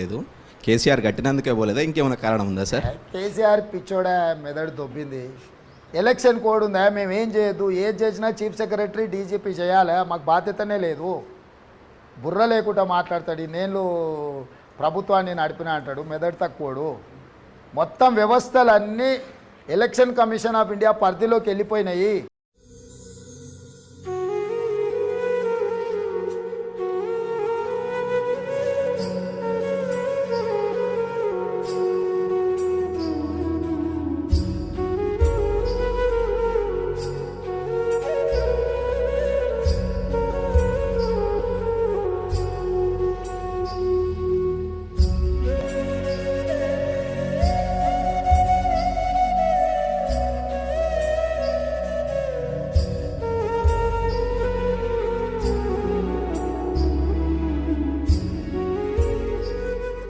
లేదు. కేసీఆర్ కట్టినందుకే పోలేదా? ఇంకేమైనా కారణం ఉందా సార్? కేసీఆర్ పిచ్చోడా మెదడు దొబ్బింది. ఎలక్షన్ కోడ్ ఉందా? మేము ఏం చేయొద్దు? ఏది చేసినా చీఫ్ సెక్రటరీ డీజీపీ చేయాలా? మాకు బాధ్యతనే లేదు. బుర్ర లేకుండా మాట్లాడతాడు. నేను ప్రభుత్వాన్ని నడిపిన అంటాడు. మెదడు తక్కువడు. మొత్తం వ్యవస్థలన్నీ ఎలక్షన్ కమిషన్ ఆఫ్ ఇండియా పరిధిలోకి వెళ్ళిపోయినాయి.